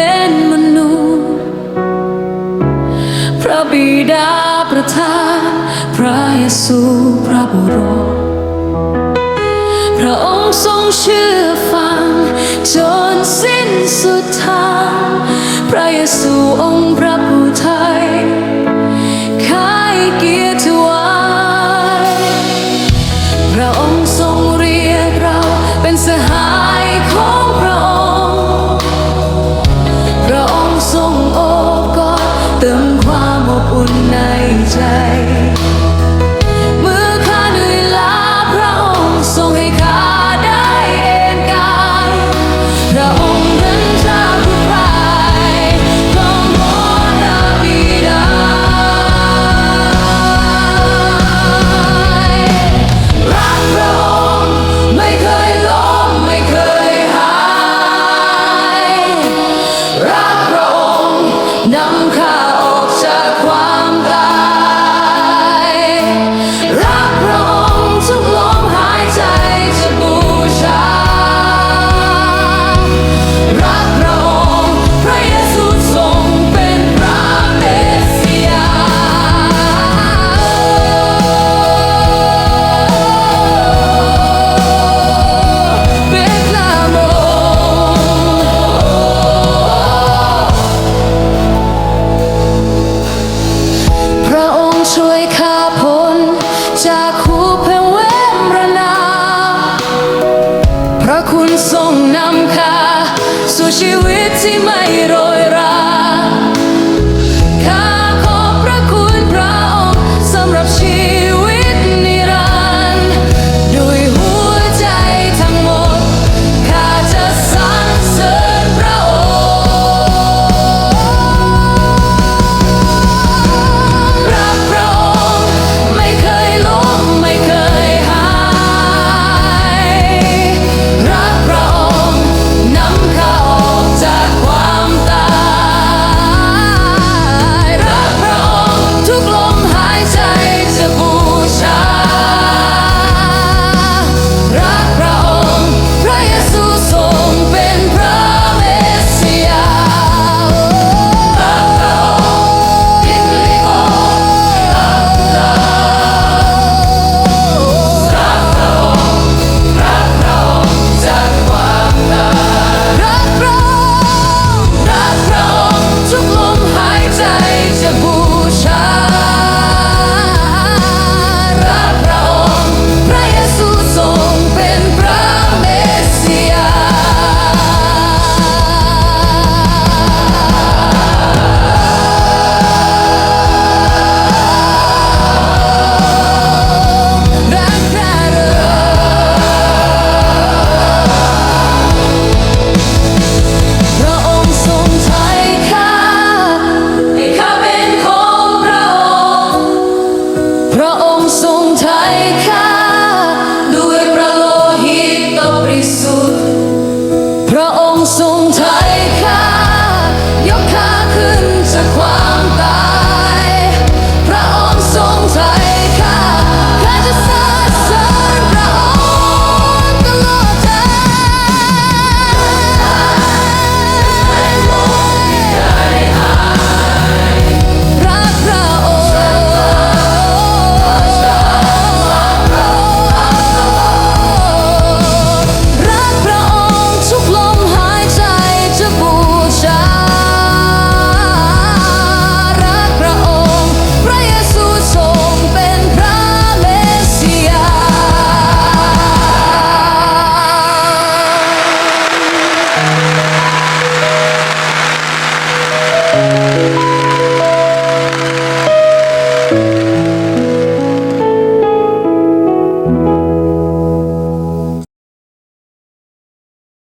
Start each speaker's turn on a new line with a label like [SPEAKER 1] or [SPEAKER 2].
[SPEAKER 1] เป็นมนุษย์ พระบิดาประทานพระเยซูพระบุรุษพระองค์ทรงเชื่อฟัง จนสิ้นสุดทาง พระเยซูองค์พระผู้ไทา She.
[SPEAKER 2] you